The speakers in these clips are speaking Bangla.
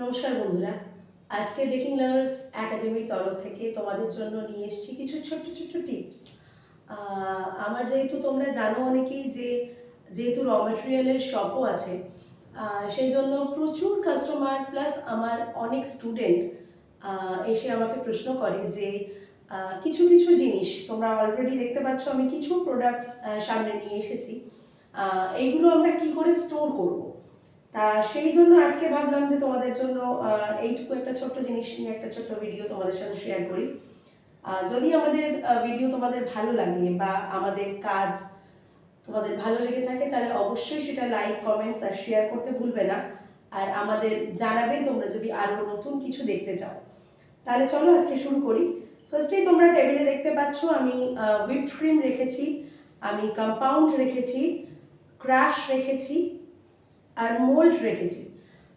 নমস্কার বন্ধুরা। আজকে বেকিং লাভার্স একাডেমির তরফ থেকে তোমাদের জন্য নিয়ে এসেছি কিছু ছোট্ট ছোট্ট টিপস আমার যেহেতু তোমরা জানো অনেকেই যে যেহেতু র মেটেরিয়ালের শপও আছে সেই জন্য প্রচুর কাস্টমার প্লাস আমার অনেক স্টুডেন্ট এসে আমাকে প্রশ্ন করে যে কিছু কিছু জিনিস, তোমরা অলরেডি দেখতে পাচ্ছ আমি কিছু প্রোডাক্টস সামনে নিয়ে এসেছি। এইগুলো আমরা কি করে স্টোর করব? তা সেই জন্য আজকে ভাবলাম যে তোমাদের জন্য এইটুকু একটা ছোট্ট জিনিস নিয়ে একটা ছোট্ট ভিডিও তোমাদের সাথে শেয়ার করি। যদি আমাদের ভিডিও তোমাদের ভালো লাগে বা আমাদের কাজ তোমাদের ভালো লেগে থাকে, তাহলে অবশ্যই সেটা লাইক কমেন্টস আর শেয়ার করতে ভুলবে না। আর আমাদের জানাবে তোমরা যদি আরও নতুন কিছু দেখতে চাও। তাহলে চলো আজকে শুরু করি। ফার্স্টেই তোমরা টেবিলে দেখতে পাচ্ছ, আমি হুইপ ক্রিম রেখেছি, আমি কম্পাউন্ড রেখেছি ক্রাশ রেখেছি আর মোল্ড রেখেছি।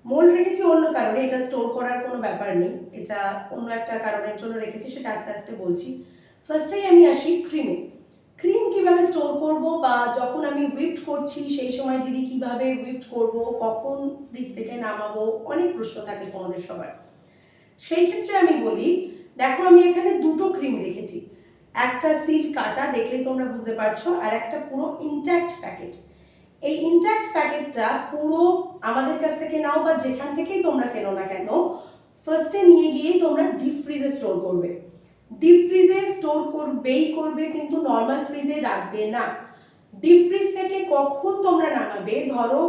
মোল্ড রেখেছি অন্য কারণে, এটা স্টোর করার কোনো ব্যাপার নেই। এটা অন্য একটা কারণের জন্য রেখেছি, সেটা আস্তে আস্তে বলছি। ফার্স্টেই আমি আসি ক্রিমে ক্রিম কীভাবে স্টোর করব বা যখন আমি হুইপড করছি, সেই সময় দিদি কীভাবে হুইপড করব, কখন ফ্রিজ থেকে নামাবো, অনেক প্রশ্ন থাকে তোমাদের সবার। সেই ক্ষেত্রে আমি বলি, দেখো আমি এখানে দুটো ক্রিম রেখেছি। একটা সিল কাটা, দেখলে তোমরা বুঝতে পারছ, আর একটা পুরো ইনট্যাক্ট প্যাকেট এই ইনট্যাক্ট প্যাকেটটা পুরো আমাদের কাছ থেকে নাও বা যেখান থেকেই তোমরা কেনো না কেন ফার্স্টে নিয়ে গিয়েই তোমরা ডিপ ফ্রিজে স্টোর করবে। ডিপ ফ্রিজে স্টোর করবেই করবে, কিন্তু নর্মাল ফ্রিজে রাখবে না। ডিপ ফ্রিজ থেকে কখন তোমরা নামাবে? ধরো,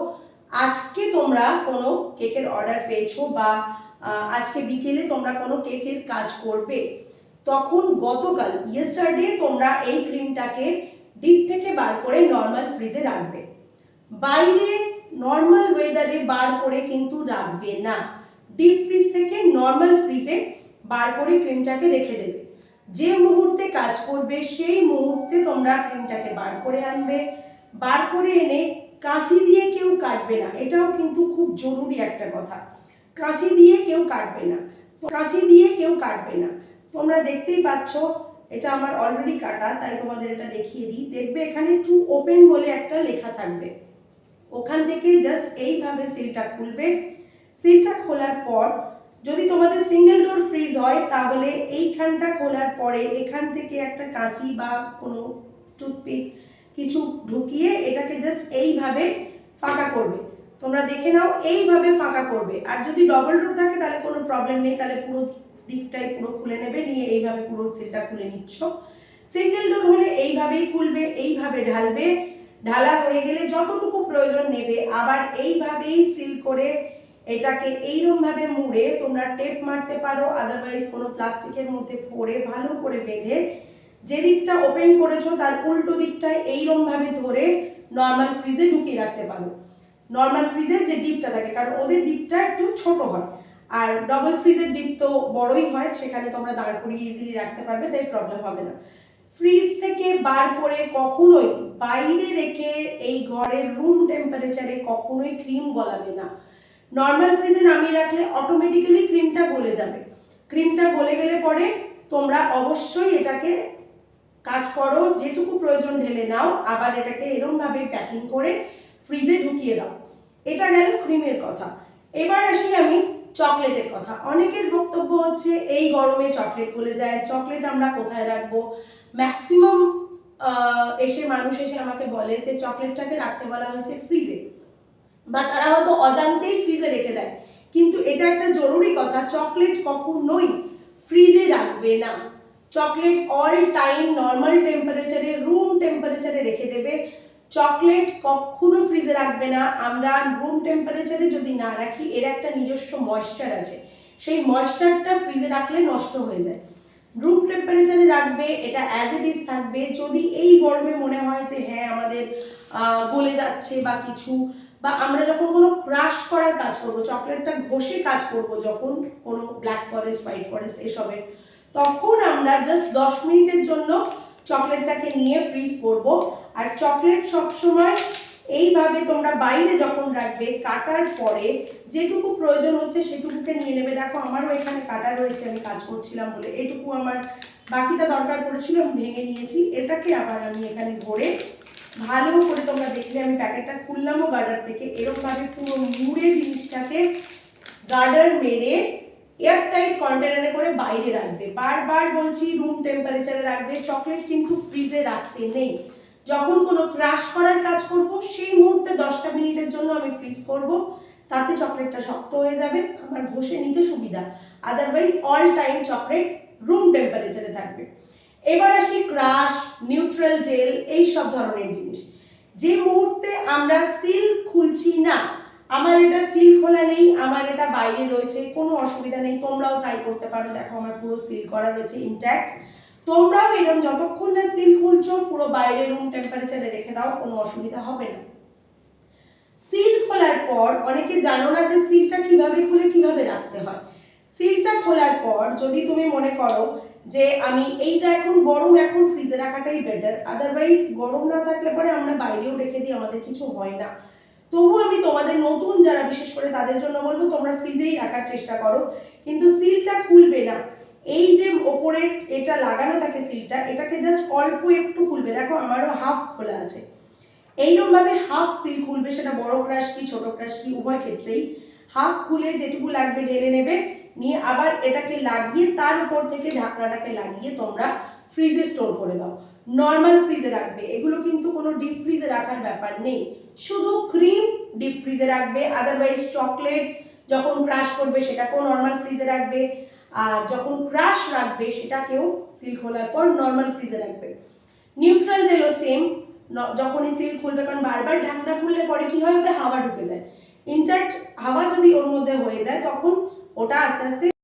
আজকে তোমরা কোনো কেকের অর্ডার পেয়েছ বা আজকে বিকেলে তোমরা কোনো কেকের কাজ করবে। তখন গতকাল ইয়েস্টারডে তোমরা এই ক্রিমটাকে ডিপ থেকে বার করে নর্মাল ফ্রিজে রাখবে। বাইরে নর্মাল ওয়েদারে বার করে কিন্তু রাখবে না। ডিপ ফ্রিজ থেকে নর্মাল ফ্রিজে বার করে ক্রিমটাকে রেখে দেবে। যে মুহূর্তে কাজ করবে, সেই মুহূর্তে তোমরা ক্রিমটাকে বার করে আনবে। বার করে এনে কাঁচি দিয়ে কেউ কাটবে না। এটাও কিন্তু খুব জরুরি একটা কথা। কাঁচি দিয়ে কেউ কাটবে না। কাঁচি দিয়ে কেউ কাটবে না। তোমরা দেখতেই পাচ্ছ, এটা আমার অলরেডি কাটা, তাই তোমাদের এটা দেখিয়ে দিই। দেখবে এখানে টু ওপেন বলে একটা লেখা থাকবে। ওখান থেকে জাস্ট এইভাবে সিলটা খুলবে। সিলটা খোলার পর যদি তোমাদের সিঙ্গেল ডোর ফ্রিজ হয়, তাহলে এইখানটা খোলার পরে এখান থেকে একটা কাঁচি বা কোনো টুথপিক কিছু ঢুকিয়ে এটাকে জাস্ট এইভাবে ফাঁকা করবে। তোমরা দেখে নাও, এইভাবে ফাঁকা করবে। আর যদি ডবল ডোর থাকে, তাহলে কোনো প্রবলেম নেই। তাহলে পুরো দিকটাই পুরো খুলে নেবে, নিয়ে এইভাবে পুরো সিলটা খুলে নিচ্ছ। সিঙ্গেল ডোর হলে এইভাবেই খুলবে, এইভাবে ঢালবে। ঢালা হয়ে গেলে যতটুকু প্রয়োজন নেবে, আবার এইভাবেই সিল করে এটাকে এইরকমভাবে মুড়ে তোমরা টেপ মারতে পারো আদারওয়াইজ কোনো প্লাস্টিকের মধ্যে পরে ভালো করে বেঁধে যে দিকটা ওপেন করেছ তার উল্টো দিকটায় এইরকমভাবে ধরে নর্মাল ফ্রিজে ঢুকিয়ে রাখতে পারো। নর্মাল ফ্রিজের যে ডিপটা থাকে, কারণ ওদের ডিপটা একটু ছোট হয়, আর ডবল ফ্রিজের ডিপ তো বড়ই হয়, সেখানে তোমরা দাঁড় করিয়ে ইজিলি রাখতে পারবে, তাই প্রবলেম হবে না। ফ্রিজ থেকে বার করে কখনোই বাইরে রেখে এই ঘরের রুম টেম্পারেচারে কখনোই ক্রিম গলাবে না। নর্মাল ফ্রিজে নামিয়ে রাখলে অটোমেটিক্যালি ক্রিমটা গলে যাবে। ক্রিমটা গলে গেলে পরে তোমরা অবশ্যই এটাকে কাজ করো, যেটুকু প্রয়োজন ঢেলে নাও, আবার এটাকে এরমভাবে প্যাকিং করে ফ্রিজে ঢুকিয়ে দাও। এটা গেল ক্রিমের কথা। এবার আসি আমি চকলেটের কথা। অনেকের বক্তব্য হচ্ছে, এই গরমে চকলেট গলে যায়, চকলেট আমরা কোথায় রাখব? ম্যাক্সিমাম এসে মানুষ এসে আমাকে বলে যে, চকলেটটাকে রাখতে বলা হয়েছে ফ্রিজে বা তারা হয়তো অজান্তেই ফ্রিজে রেখে দেয়। কিন্তু এটা একটা জরুরি কথা, চকলেট কখনোই ফ্রিজে রাখবে না। চকলেট অল টাইম নর্মাল টেম্পারেচারে রুম টেম্পারেচারে রেখে দেবে। চকলেট কখনো ফ্রিজে রাখবে না। আমরা রুম টেম্পারেচারে যদি না রাখি, এর একটা নিজস্ব ময়েশ্চার আছে। সেই ময়েশ্চারটা ফ্রিজে রাখলে নষ্ট হয়ে যায়। রুম টেম্পারেচারে রাখবে, এটা অ্যাজ ইট ইজ থাকবে। যদি এই গরমে মনে হয় যে হ্যাঁ আমাদের গলে যাচ্ছে বা কিছু, বা আমরা যখন কোনো ক্রাশ করার কাজ করব, চকলেটটা ঘষে কাজ করব যখন কোনো ব্ল্যাক ফরেস্ট হোয়াইট ফরেস্ট এসবের, তখন আমরা জাস্ট দশ মিনিটের জন্য চকলেটটাকে নিয়ে ফ্রিজ করব। আর চকলেট সবসময় এইভাবে তোমরা বাইরে যখন রাখবে, কাটার পরে যেটুকু প্রয়োজন হচ্ছে সেটুকুকে নিয়ে নেবে। দেখো, আমারও এখানে কাটা রয়েছে, আমি কাজ করছিলাম বলে। এটুকু আমার বাকিটা দরকার পড়েছিল, আমি ভেঙে নিয়েছি। এটাকে আবার আমি এখানে ভরে ভালো করে তোমরা দেখলে, আমি প্যাকেটটা খুললামও গার্ডার থেকে। এরকমভাবে পুরো মুড়ে জিনিসটাকে গার্ডার মেরে এয়ারটাইট কন্টেনারে করে বাইরে রাখবে। বারবার বলছি রুম টেম্পারেচারে রাখবে। চকলেট কিন্তু ফ্রিজে রাখতে নেই। যখন কোনো ক্রাশ করার কাজ করব, সেই মুহূর্তে দশটা মিনিটের জন্য আমি ফ্রিজ করব। তাতে চকলেটটা শক্ত হয়ে যাবে, আমার ঘষে নিতে সুবিধা। Otherwise all time chocolate room টেম্পারেচারে থাকবে। এবার আসি ক্রাশ নিউট্রাল জেল এই সব ধরনের জিনিস। যে মুহূর্তে আমরা সিল খুলছি না, আমার এটা সিল খোলা নেই, আমার এটা বাইরে রয়েছে, কোনো অসুবিধা নেই, তোমরাও তাই করতে পারো। দেখো, আমার পুরো সিল করা রয়েছে ইনট্যাক্ট তোমরাও এরকম যতক্ষণ না সিল খুলছো, পুরো বাইরে রুম টেম্পারেচারে রেখে দাও, কোনো অসুবিধা হবে না। সিল খোলার পর, অনেকে জানো না যে সিলটা কীভাবে খুলে, কীভাবে রাখতে হয়। সিলটা খোলার পর, যদি তুমি মনে করো যে আমি এই যে এখন গরম, এখন ফ্রিজে রাখাটাই বেটার আদারওয়াইজ গরম না থাকলে পরে আমরা বাইরেও রেখে দিই, আমাদের কিছু হয় না। তবু আমি তোমাদের নতুন যারা, বিশেষ করে তাদের জন্য বলব, তোমরা ফ্রিজেই রাখার চেষ্টা করো। কিন্তু সিলটা খুলবে না। এই যে ওপরে এটা লাগানো থাকে সিলটা, এটাকে জাস্ট অল্প একটু খুলবে। দেখো আমারও হাফ খোলা আছে। এইরকমভাবে হাফ সিল খুলবে, সেটা বড় ক্রাশ কি, ছোট ক্রাশ কি, উভয় ক্ষেত্রেই। হাফ খুলে যেটুকু লাগবে ঢেলে নেবে, নিয়ে আবার এটাকে লাগিয়ে তার উপর থেকে ঢাকনাটাকে লাগিয়ে তোমরা ফ্রিজে স্টোর করে দাও। নর্মাল ফ্রিজে রাখবে। এগুলো কিন্তু কোনো ডিপ ফ্রিজে রাখার ব্যাপার নেই। শুধু ক্রিম ডিপ ফ্রিজে রাখবে আদারওয়াইজ চকলেট যখন ক্রাশ করবে, সেটাকেও নর্মাল ফ্রিজে রাখবে। আর যখন ক্রাশ রাখবে, সেটাকেও সিল খোলার পর নর্মাল ফ্রিজে রাখবে। নিউট্রাল জেলও সেম যখনই সিল খুলবে, কারণ বারবার ঢাকনা খুললে পরে কি হয়, ওতে হাওয়া ঢুকে যায়। ইনট্যাক্ট হাওয়া যদি ওর মধ্যে হয়ে যায়, তখন ওটা আস্তে আস্তে